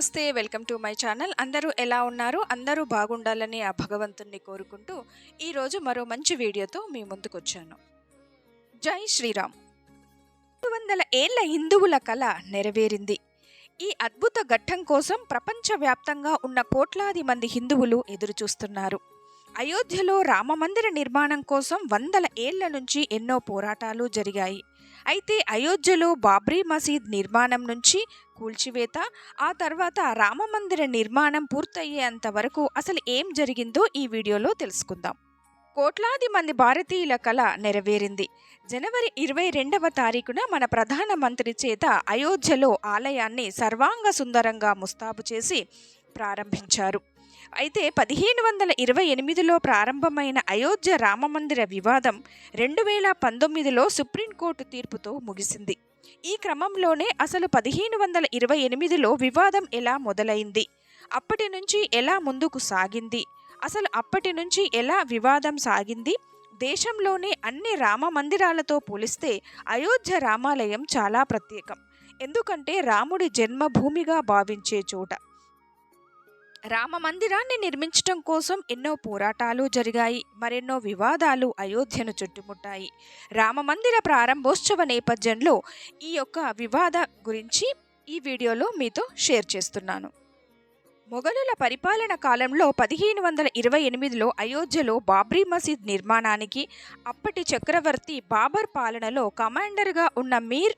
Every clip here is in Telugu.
నమస్తే వెల్కమ్ టు మై ఛానల్. అందరూ ఎలా ఉన్నారు? అందరూ బాగుండాలని ఆ భగవంతుణ్ణి కోరుకుంటూ ఈరోజు మరో మంచి వీడియోతో మీ ముందుకొచ్చాను. జై శ్రీరామ్. రెండు వందల ఏళ్ళ హిందువుల కళ నెరవేరింది. ఈ అద్భుత ఘట్టం కోసం ప్రపంచవ్యాప్తంగా ఉన్న కోట్లాది మంది హిందువులు ఎదురుచూస్తున్నారు. అయోధ్యలో రామమందిర నిర్మాణం కోసం వందల ఏళ్ళ నుంచి ఎన్నో పోరాటాలు జరిగాయి. అయితే అయోధ్యలో బాబ్రీ మసీద్ నిర్మాణం నుంచి కూల్చివేత ఆ తర్వాత రామమందిర నిర్మాణం పూర్తయ్యేంత వరకు అసలు ఏం జరిగిందో ఈ వీడియోలో తెలుసుకుందాం. కోట్లాది మంది భారతీయుల కళ నెరవేరింది. జనవరి ఇరవై రెండవ తారీఖున మన ప్రధానమంత్రి చేత అయోధ్యలో ఆలయాన్ని సర్వాంగ సుందరంగా ముస్తాబు చేసి ప్రారంభించారు. అయితే పదిహేను వందల ఇరవై ఎనిమిదిలో ప్రారంభమైన అయోధ్య రామమందిర వివాదం రెండు వేల పంతొమ్మిదిలో సుప్రీంకోర్టు తీర్పుతో ముగిసింది. ఈ క్రమంలోనే అసలు పదిహేను వందల ఇరవై ఎనిమిదిలో వివాదం ఎలా మొదలైంది? అప్పటి నుంచి ఎలా ముందుకు సాగింది? అసలు అప్పటి నుంచి ఎలా వివాదం సాగింది? దేశంలోనే అన్ని రామ మందిరాలతో పోలిస్తే అయోధ్య రామాలయం చాలా ప్రత్యేకం. ఎందుకంటే రాముడి జన్మభూమిగా భావించే చోట రామ మందిరాన్ని నిర్మించటం కోసం ఎన్నో పోరాటాలు జరిగాయి మరెన్నో వివాదాలు అయోధ్యను చుట్టుముట్టాయి. రామ మందిర ప్రారంభోత్సవ నేపథ్యంలో ఈ యొక్క వివాద గురించి ఈ వీడియోలో మీతో షేర్ చేస్తున్నాను. మొఘలుల పరిపాలన కాలంలో పదిహేను వందల ఇరవై ఎనిమిదిలో అయోధ్యలో బాబ్రీ మసీద్ నిర్మాణానికి అప్పటి చక్రవర్తి బాబర్ పాలనలో కమాండర్గా ఉన్న మీర్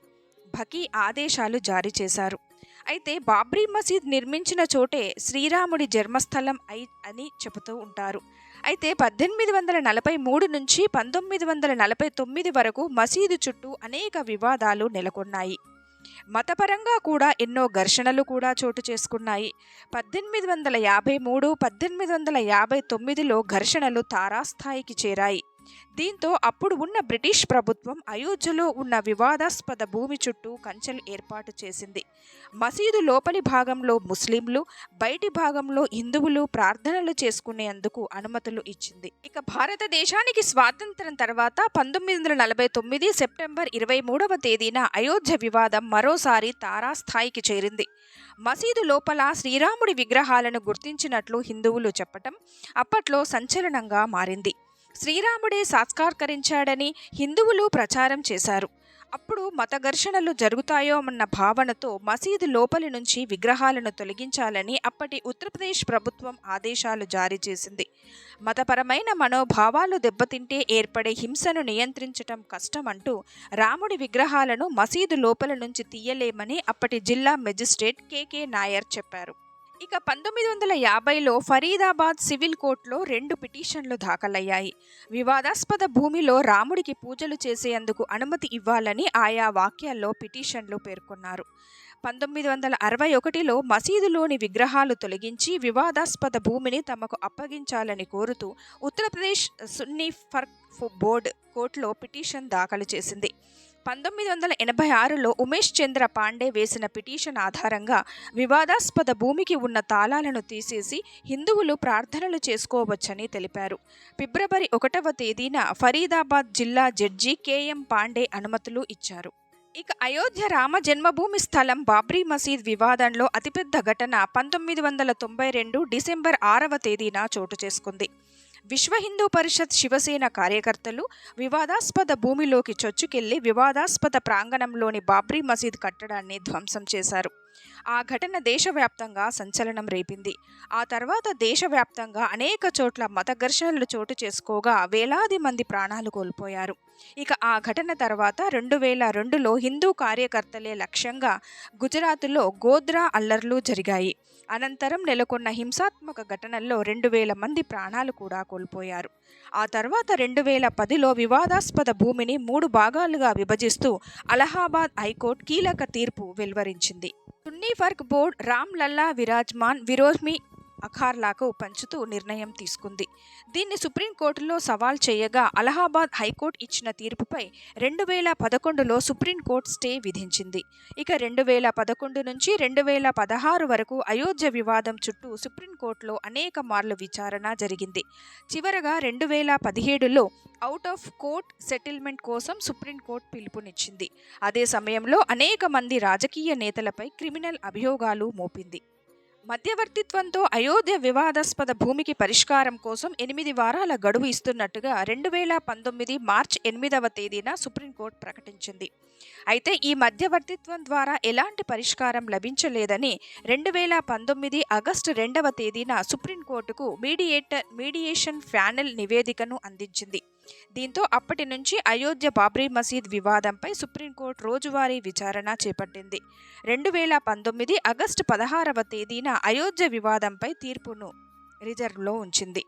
భకీ ఆదేశాలు జారీ చేశారు. అయితే బాబ్రీ మసీద్ నిర్మించిన చోటే శ్రీరాముడి జన్మస్థలం అయి అని చెబుతూ ఉంటారు. అయితే పద్దెనిమిది వందల నలభై మూడు నుంచి పంతొమ్మిది వందల నలభై తొమ్మిది వరకు మసీదు చుట్టూ అనేక వివాదాలు నెలకొన్నాయి. మతపరంగా కూడా ఎన్నో ఘర్షణలు కూడా చోటు చేసుకున్నాయి. పద్దెనిమిది వందల యాభై మూడు పద్దెనిమిది వందల యాభై తొమ్మిదిలో ఘర్షణలు తారాస్థాయికి చేరాయి. దీంతో అప్పుడు ఉన్న బ్రిటిష్ ప్రభుత్వం అయోధ్యలో ఉన్న వివాదాస్పద భూమి చుట్టూ కంచెలు ఏర్పాటు చేసింది. మసీదు లోపలి భాగంలో ముస్లింలు బయటి భాగంలో హిందువులు ప్రార్థనలు చేసుకునేందుకు అనుమతులు ఇచ్చింది. ఇక భారతదేశానికి స్వాతంత్రం తర్వాత పంతొమ్మిది వందల నలభై తొమ్మిది సెప్టెంబర్ ఇరవై మూడవ తేదీన అయోధ్య వివాదం మరోసారి తారాస్థాయికి చేరింది. మసీదు లోపల శ్రీరాముడి విగ్రహాలను గుర్తించినట్లు హిందువులు చెప్పటం అప్పట్లో సంచలనంగా మారింది. శ్రీరాముడే సాత్కారకరించాడని హిందువులు ప్రచారం చేశారు. అప్పుడు మత ఘర్షణలు జరుగుతాయో అన్న భావనతో మసీదు లోపలి నుంచి విగ్రహాలను తొలగించాలని అప్పటి ఉత్తరప్రదేశ్ ప్రభుత్వం ఆదేశాలు జారీ చేసింది. మతపరమైన మనోభావాలు దెబ్బతింటే ఏర్పడే హింసను నియంత్రించటం కష్టమంటూ రాముడి విగ్రహాలను మసీదు లోపల నుంచి తీయలేమని అప్పటి జిల్లా మెజిస్ట్రేట్ కెకే నాయర్ చెప్పారు. ఇక పంతొమ్మిది వందల యాభైలో ఫరీదాబాద్ సివిల్ కోర్టులో రెండు పిటిషన్లు దాఖలయ్యాయి. వివాదాస్పద భూమిలో రాముడికి పూజలు చేసేందుకు అనుమతి ఇవ్వాలని ఆయా వాక్యాల్లో పిటిషన్లు పేర్కొన్నారు. పంతొమ్మిది వందల అరవై ఒకటిలో మసీదులోని విగ్రహాలు తొలగించి వివాదాస్పద భూమిని తమకు అప్పగించాలని కోరుతూ ఉత్తరప్రదేశ్ సున్నీ ఫర్క్ బోర్డ్ కోర్టులో పిటిషన్ దాఖలు చేసింది. పంతొమ్మిది వందల ఎనభై ఆరులో ఉమేష్ చంద్ర పాండే వేసిన పిటిషన్ ఆధారంగా వివాదాస్పద భూమికి ఉన్న తాళాలను తీసేసి హిందువులు ప్రార్థనలు చేసుకోవచ్చని తెలిపారు. ఫిబ్రవరి ఒకటవ తేదీన ఫరీదాబాద్ జిల్లా జడ్జి కేఎం పాండే అనుమతులు ఇచ్చారు. ఇక అయోధ్య రామ జన్మభూమి స్థలం బాబ్రీ మసీద్ వివాదంలో అతిపెద్ద ఘటన పంతొమ్మిది వందల తొంభై రెండు డిసెంబర్ ఆరవ తేదీన చోటు చేసుకుంది. విశ్వ హిందూ పరిషత్ శివసేన కార్యకర్తలు వివాదాస్పద భూమిలోకి చొచ్చుకెళ్ళి వివాదాస్పద ప్రాంగణంలోని బాబ్రీ మసీద్ కట్టడాన్ని ధ్వంసం చేశారు. ఆ ఘటన దేశవ్యాప్తంగా సంచలనం రేపింది. ఆ తర్వాత దేశవ్యాప్తంగా అనేక చోట్ల మత ఘర్షణలు చోటు చేసుకోగా వేలాది మంది ప్రాణాలు కోల్పోయారు. ఇక ఆ ఘటన తర్వాత రెండు వేల రెండులో హిందూ కార్యకర్తలే లక్ష్యంగా గుజరాత్లో గోద్రా అల్లర్లు జరిగాయి. అనంతరం నెలకొన్న హింసాత్మక ఘటనల్లో రెండు వేల మంది ప్రాణాలు కూడా కోల్పోయారు. ఆ తర్వాత రెండు వేల పదిలో వివాదాస్పద భూమిని మూడు భాగాలుగా విభజిస్తూ అలహాబాద్ హైకోర్టు కీలక తీర్పు వెలువరించింది. సున్నీ ఫర్క్ బోర్డ్ రామ్ లల్లా విరాజ్మాన్ విరోజ్మి అఖార్లాకు పంచుతూ నిర్ణయం తీసుకుంది. దీన్ని సుప్రీంకోర్టులో సవాల్ చేయగా అలహాబాద్ హైకోర్టు ఇచ్చిన తీర్పుపై రెండు వేల పదకొండులో సుప్రీంకోర్టు స్టే విధించింది. ఇక రెండు వేల పదకొండు నుంచి రెండు వేల పదహారు వరకు అయోధ్య వివాదం చుట్టూ సుప్రీంకోర్టులో అనేక మార్లు విచారణ జరిగింది. చివరగా రెండు వేల పదిహేడులో అవుట్ ఆఫ్ కోర్ట్ సెటిల్మెంట్ కోసం సుప్రీంకోర్టు పిలుపునిచ్చింది. అదే సమయంలో అనేక మంది రాజకీయ నేతలపై క్రిమినల్ అభియోగాలు మోపింది. మధ్యవర్తిత్వంతో అయోధ్య వివాదాస్పద భూమికి పరిష్కారం కోసం ఎనిమిది వారాల గడువు ఇస్తున్నట్టుగా రెండు వేల పంతొమ్మిది మార్చ్ ఎనిమిదవ తేదీన సుప్రీంకోర్టు ప్రకటించింది. అయితే ఈ మధ్యవర్తిత్వం ద్వారా ఎలాంటి పరిష్కారం లభించలేదని రెండు వేల పంతొమ్మిది ఆగస్టు రెండవ తేదీన సుప్రీంకోర్టుకు మీడియేటర్ మీడియేషన్ ప్యానెల్ నివేదికను అందించింది. దీంతో అప్పటి నుంచి అయోధ్య బాబ్రీ మసీద్ వివాదంపై సుప్రీంకోర్టు రోజువారీ విచారణ చేపట్టింది. రెండు వేల పంతొమ్మిది ఆగస్టు పదహారవ తేదీన అయోధ్య వివాదంపై తీర్పును రిజర్వ్లో ఉంచింది.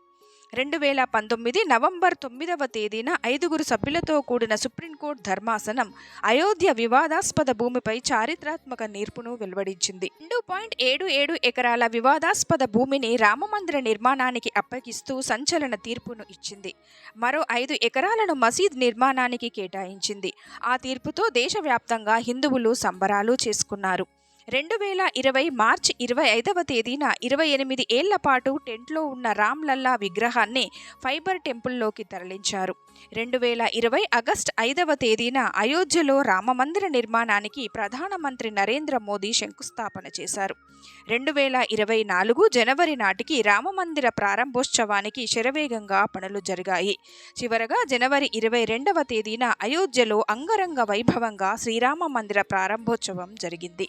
రెండు వేల పంతొమ్మిది నవంబర్ తొమ్మిదవ తేదీన ఐదుగురు సభ్యులతో కూడిన సుప్రీంకోర్టు ధర్మాసనం అయోధ్య వివాదాస్పద భూమిపై చారిత్రాత్మక తీర్పును వెలువడించింది. రెండు పాయింట్ ఏడు ఏడు ఎకరాల వివాదాస్పద భూమిని రామమందిర నిర్మాణానికి అప్పగిస్తూ సంచలన తీర్పును ఇచ్చింది. మరో ఐదు ఎకరాలను మసీద్ నిర్మాణానికి కేటాయించింది. ఆ తీర్పుతో దేశవ్యాప్తంగా హిందువులు సంబరాలు చేసుకున్నారు. రెండు వేల ఇరవై మార్చి ఇరవై ఐదవ తేదీన ఇరవై ఎనిమిది ఏళ్ళ పాటు టెంట్లో ఉన్న రామ్లల్లా విగ్రహాన్ని ఫైబర్ టెంపుల్లోకి తరలించారు. రెండు వేల ఇరవై ఆగస్ట్ ఐదవ తేదీన అయోధ్యలో రామమందిర నిర్మాణానికి ప్రధానమంత్రి నరేంద్ర మోదీ శంకుస్థాపన చేశారు. రెండు వేల ఇరవై నాలుగు జనవరి నాటికి రామమందిర ప్రారంభోత్సవానికి శరవేగంగా పనులు జరిగాయి. చివరగా జనవరి ఇరవై రెండవ తేదీన అయోధ్యలో అంగరంగ వైభవంగా శ్రీరామ మందిర ప్రారంభోత్సవం జరిగింది.